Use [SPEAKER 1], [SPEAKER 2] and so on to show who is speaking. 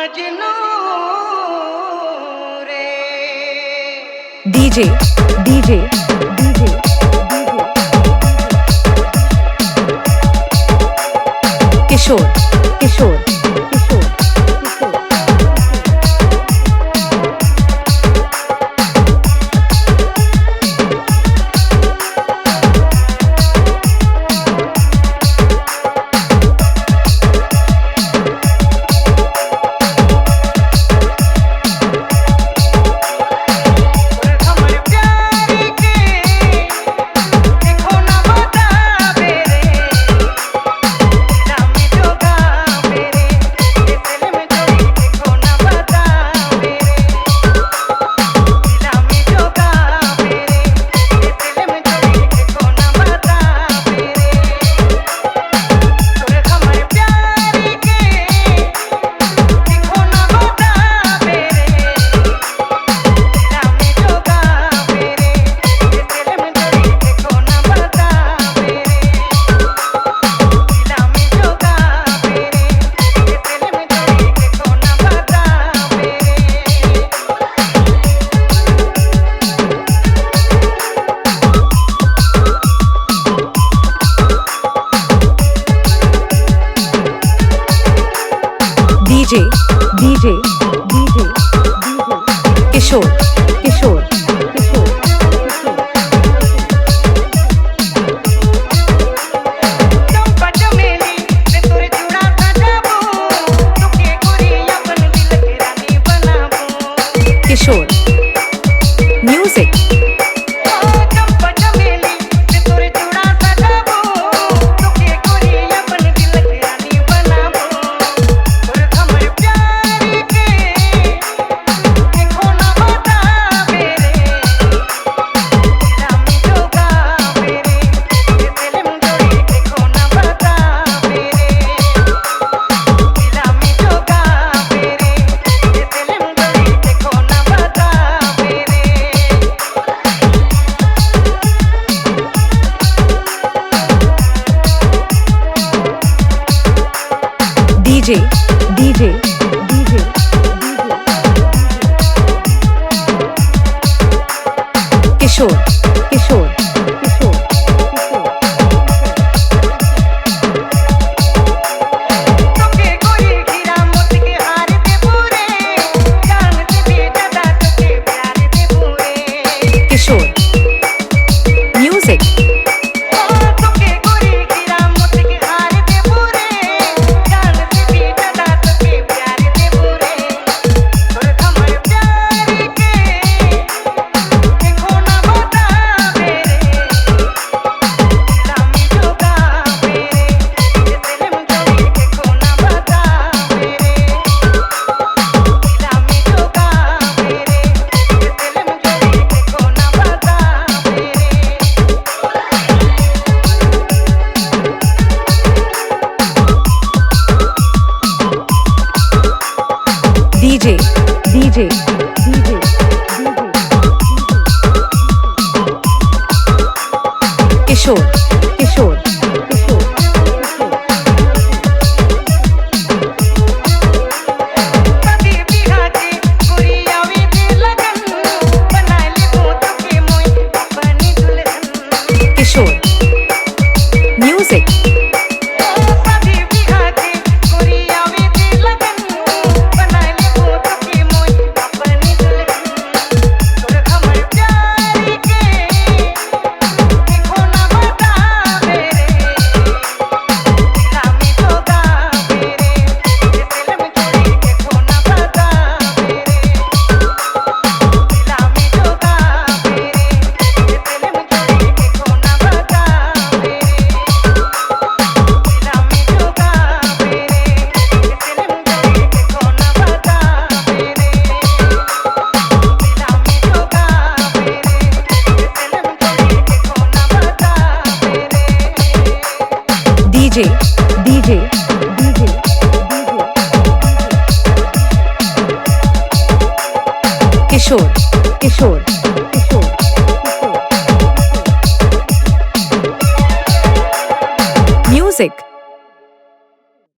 [SPEAKER 1] মজনু রে
[SPEAKER 2] DJ DJ DJ. Kishore Kishore. DJ DJ DJ Kishore Kishore Kishore DJ DJ DJ Kishore DJ, DJ, DJ. Kishore. DJ DJ Kishore किशोर।